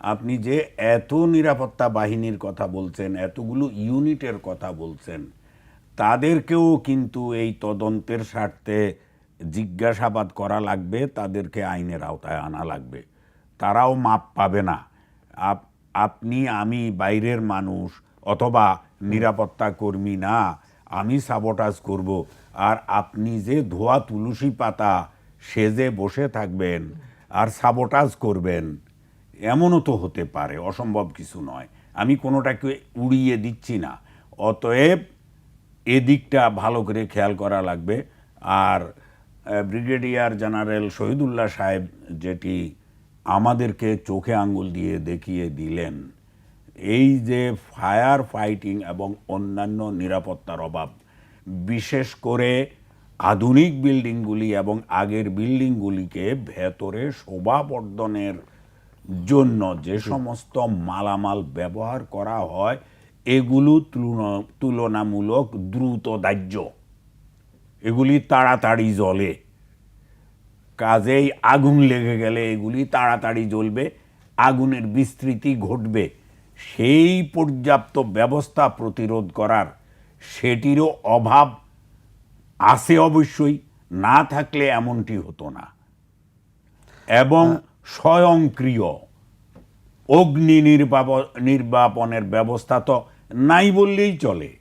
আপনি যে এত নিরাপত্তা বাহিনীর কথা বলছেন, এতগুলো ইউনিটের কথা বলছেন, তাদেরকেও কিন্তু এই তদন্তের স্বার্থে জিজ্ঞাসাবাদ করা লাগবে, তাদেরকে আইনের আওতায় আনা লাগবে। তারাও মাপ পাবে না। আপ- আপনি, আমি বাইরের মানুষ অথবা নিরাপত্তা কর্মী না, আমি সাবোটাজ করব। আর আপনি যে ধোয়া তুলসী পাতা সেজে বসে থাকবেন আর সাবোটাজ করবেন এমনও তো হতে পারে, অসম্ভব কিছু নয়। আমি কোনোটাকে উড়িয়ে দিচ্ছি না। অতএব এদিকটা ভালো করে খেয়াল করা লাগবে। আর ব্রিগেডিয়ার জেনারেল শহীদুল্লাহ সাহেব যেটি আমাদেরকে চোখে আঙ্গুল দিয়ে দেখিয়ে দিলেন, এই যে ফায়ার ফাইটিং এবং অন্যান্য নিরাপত্তার অভাব, বিশেষ করে আধুনিক বিল্ডিংগুলি এবং আগের বিল্ডিংগুলিকে ভেতরে শোভাবর্ধনের জন্য যে সমস্ত মালামাল ব্যবহার করা হয় এগুলো তুলনা- তুলনামূলক দ্রুত দাহ্য। এগুলি তাড়াতাড়ি জ্বলে। কাজেই আগুন লেগে গেলে এগুলি তাড়াতাড়ি জ্বলবে আগুনের বিস্তৃতি ঘটবে। সেই পর্যাপ্ত ব্যবস্থা প্রতিরোধ করার সেটিরও অভাব আছে অবশ্যই না থাকলে এমনটি হতো না। এবং স্বয়ংক্রিয়। অগ্নি নির্বাপ- নির্বাপনের ব্যবস্থা তো নাই বললেই চলে।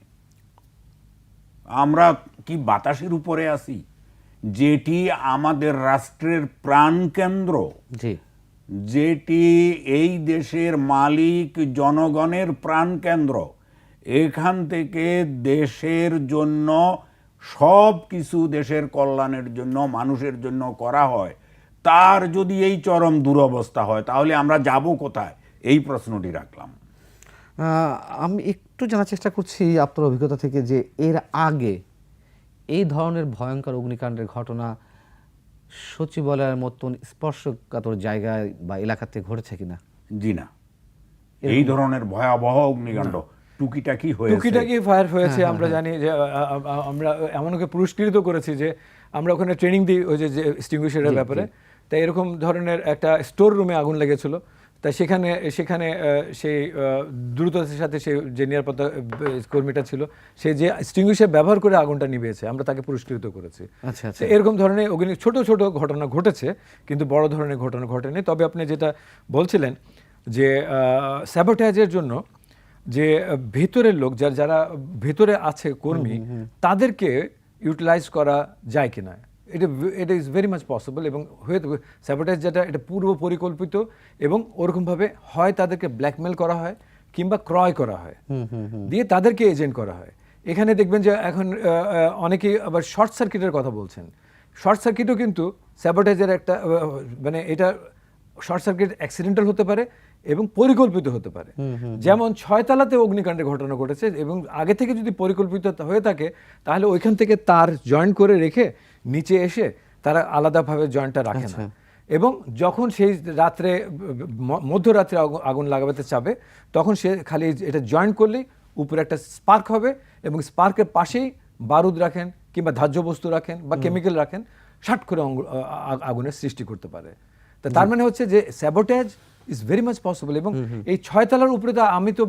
আমরা কি বাতাসের উপরে আছি? যেটি আমাদের রাষ্ট্রের প্রাণকেন্দ্র। যেটি এই দেশের মালিক জনগণের প্রাণকেন্দ্র। এখান থেকে দেশের জন্য সব কিছু দেশের কল্যাণের জন্য মানুষের জন্য করা হয়। তার যদি এই চরম দুরবস্থা হয় তাহলে আমরা যাব কোথায়? এই প্রশ্নটি রাখলাম। আহ, আমি একটু জানার চেষ্টা করছি আপনার অভিজ্ঞতা থেকে যে এর আগে এই ধরনের ভয়ঙ্কর অগ্নিকাণ্ডের ঘটনা সচিবালয়ের মতন স্পর্শকাতর জায়গায় বা এলাকাতে ঘটেছে কিনা? জি না। এই ধরনের ভয়াবহ অগ্নিকাণ্ড টুকিটাকি হয়েছে। টুকিটাকি ফায়ার হয়েছে আমরা জানি যে আ, আ, আ, আমরা এমন ওকে পুরস্কৃত করেছি যে আমরা ওখানে ট্রেনিং দিই ওই যে ব্যাপারে। তাই এরকম ধরনের একটা স্টোর রুমে আগুন লেগেছিল। তাই সেখানে সেখানে সেই দ্রুততার সাথে সেই যে নিরাপত্তা কর্মীটা ছিল সে যে এক্সটিংগুইশার ব্যবহার করে আগুনটা নিভিয়েছে আমরা তাকে পুরস্কৃত করেছি। আচ্ছা আচ্ছা। এরকম ধরনের অগ্নি ছোট ছোট ঘটনা ঘটেছে কিন্তু বড় ধরনের ঘটনা ঘটেনি। তবে আপনি যেটা বলছিলেন যে স্যাবোটাইজের জন্য যে ভেতরের লোক যার যারা ভেতরে আছে কর্মী তাদেরকে ইউটিলাইজ করা যায় কিনা? এটা এটা ইজ ভেরি মাচ পসিবল এবং হয়ে স্যাবোটাইজ যেটা এটা পূর্ব পরিকল্পিত এবং ওরকমভাবে হয় তাদেরকে ব্ল্যাকমেল করা হয় কিংবা ক্রয় করা হয়। দিয়ে তাদেরকে এজেন্ট করা হয়। এখানে দেখবেন যে এখন অনেকেই আবার শর্ট সার্কিটের কথা বলছেন। শর্ট সার্কিটও কিন্তু স্যাবোটাইজের একটা মানে এটা শর্ট সার্কিট অ্যাক্সিডেন্টাল হতে পারে এবং পরিকল্পিত হতে পারে। যেমন ছয়তলাতে অগ্নিকাণ্ডের ঘটনা ঘটেছে এবং আগে থেকে যদি পরিকল্পিত হয়ে থাকে তাহলে ওইখান থেকে তার জয়েন্ট করে রেখে নিচে এসে তারা আলাদাভাবে জয়েন্টটা রাখে না। এবং যখন সেই রাত্রে মধ্যরাত্রে আগুন- লাগাতে চাবে তখন সে খালি এটা জয়েন্ট করলেই উপরে একটা স্পার্ক হবে এবং স্পার্কের পাশেই বারুদ রাখেন কিংবা ধার্য বস্তু রাখেন বা কেমিক্যাল রাখেন শাট করে আগুনের সৃষ্টি করতে পারে। তা তার মানে হচ্ছে যে sabotage is very much possible এবং এই ছয়তলার উপরে তো আমি তো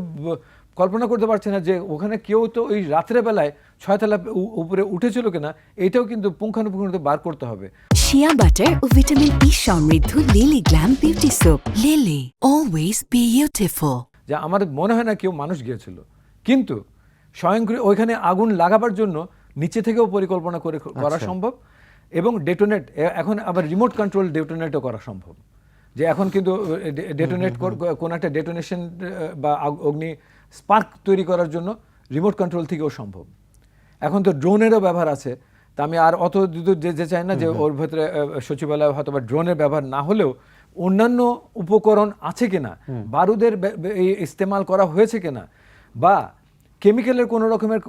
কল্পনা করতে পারছে না যে ওখানে কেউ তো ওই রাত্রে বেলায় ছয়তলা উপরে উঠেছিল কিনা এটাও কিন্তু পুঙ্খানুপুঙ্খ বার করতে হবে। শিয়া বাটার ও ভিটামিন ই সমৃদ্ধ Lily glam beauty soap Lily always beautiful যে আমার মনে হয় না কেউ মানুষ গিয়েছিল। কিন্তু স্বয়ংক্রিয় ওইখানে আগুন লাগাবার জন্য নিচে থেকেও পরিকল্পনা করে করা সম্ভব এবং ডেটোনেট এখন আবার রিমোট কন্ট্রোল ডেটোনেটও করা সম্ভব। যে এখন কিন্তু ডেটোনেট কোন একটা ডেটোনেশন বা অগ্নি স্পার্ক তৈরি করার জন্য রিমোট কন্ট্রোল থেকেও সম্ভব। এখন তো ড্রোনেরও ব্যবহার আছে। তা আমি আর অত দূর যেতে চাই না যে ওর ভেতরে সচিবালয় হয়তো বা ড্রোনের ব্যবহার না হলেও অন্যান্য উপকরণ আছে কিনা বারুদের ইস্তেমাল করা হয়েছে কিনা বা কেমিক্যালের কোনো রকমের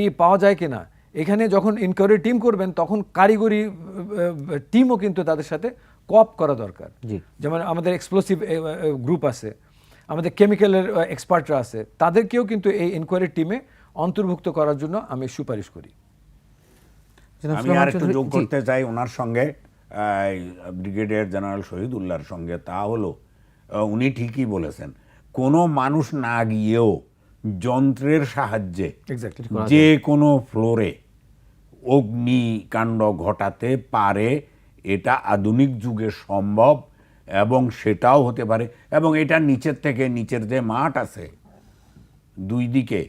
ই পাওয়া যায় কিনা এখানে যখন ইনকোয়ারি টিম করবেন তখন কারিগরি টিমও কিন্তু তাদের সাথে কপ করা দরকার। যেমন আমাদের এক্সপ্লোসিভ গ্রুপ আছে। আমাদের কেমিক্যালের এক্সপার্টরা আছে তাদেরকেও কিন্তু এই ইনকোয়ারি টিমে অন্তর্ভুক্ত করার জন্য আমি সুপারিশ করি। আমি আর একটু যোগ করতে চাই ওনার সঙ্গে ব্রিগেডিয়ার জেনারেল শহীদুল্লাহর সঙ্গে। তা হলো উনি ঠিকই বলেছেন কোনো মানুষ না গিয়েও যন্ত্রের সাহায্যে যে কোনো ফ্লোরে অগ্নিকাণ্ড ঘটাতে পারে এটা আধুনিক যুগে সম্ভব। এবং সেটাও হতে পারে এবং এটা নিচের থেকে নিচের যে মাঠ আছে দুই দিকে।